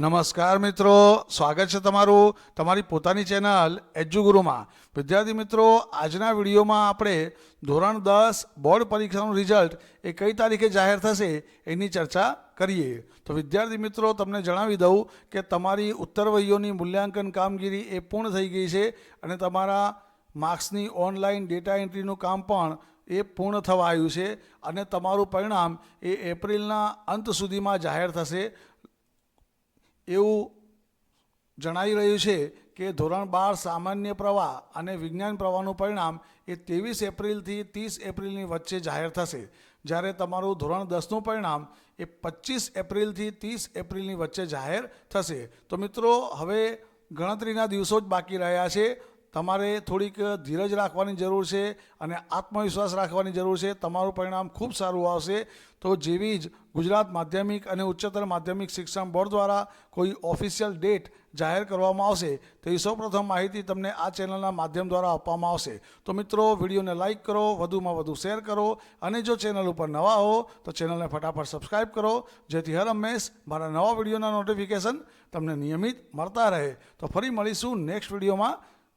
નમસ્કાર મિત્રો, સ્વાગત છે તમારું તમારી પોતાની ચેનલ એજ્યુગુરુમાં. વિદ્યાર્થી મિત્રો, આજના વિડીયોમાં આપણે ધોરણ દસ બોર્ડ પરીક્ષાનું રિઝલ્ટ એ કઈ તારીખે જાહેર થશે એની ચર્ચા કરીએ. તો વિદ્યાર્થી મિત્રો, તમને જણાવી દઉં કે તમારી ઉત્તરવહીઓની મૂલ્યાંકન કામગીરી એ પૂર્ણ થઈ ગઈ છે અને તમારા માર્ક્સની ઓનલાઈન ડેટા એન્ટ્રીનું કામ પણ એ પૂર્ણ થવા આવ્યું છે અને તમારું પરિણામ એ એપ્રિલના અંત સુધીમાં જાહેર થશે. એવું જણાઈ રહ્યું છે કે ધોરણ બાર સામાન્ય પ્રવાહ અને વિજ્ઞાન પ્રવાહનું પરિણામ એ ત્રેવીસ એપ્રિલથી ત્રીસ એપ્રિલની વચ્ચે જાહેર થશે. જ્યારે તમારું ધોરણ દસનું પરિણામ એ પચીસ એપ્રિલથી ત્રીસ એપ્રિલની વચ્ચે જાહેર થશે. તો મિત્રો, હવે ગણતરીના દિવસો જ બાકી રહ્યા છે. તમારે થોડીક ધીરજ રાખવાની જરૂર છે અને આત્મવિશ્વાસ રાખવાની જરૂર છે. તમારું પરિણામ ખૂબ સારું આવશે. તો જેવી જ ગુજરાત માધ્યમિક અને ઉચ્ચતર માધ્યમિક શિક્ષણ બોર્ડ દ્વારા કોઈ ઓફિશિયલ ડેટ જાહેર કરવામાં આવશે તેવી સૌપ્રથમ માહિતી તમને આ ચેનલના માધ્યમ દ્વારા આપવામાં આવશે. તો મિત્રો, વિડીયોને લાઇક કરો, વધુમાં વધુ શેર કરો અને જો ચેનલ ઉપર નવા હો, તો ચેનલને ફટાફટ સબસ્ક્રાઇબ કરો. જેથી હર હંમેશ મારા નવા વિડીયોના નોટિફિકેશન તમને નિયમિત મળતા રહે. તો ફરી મળીશું નેક્સ્ટ વિડીયોમાં.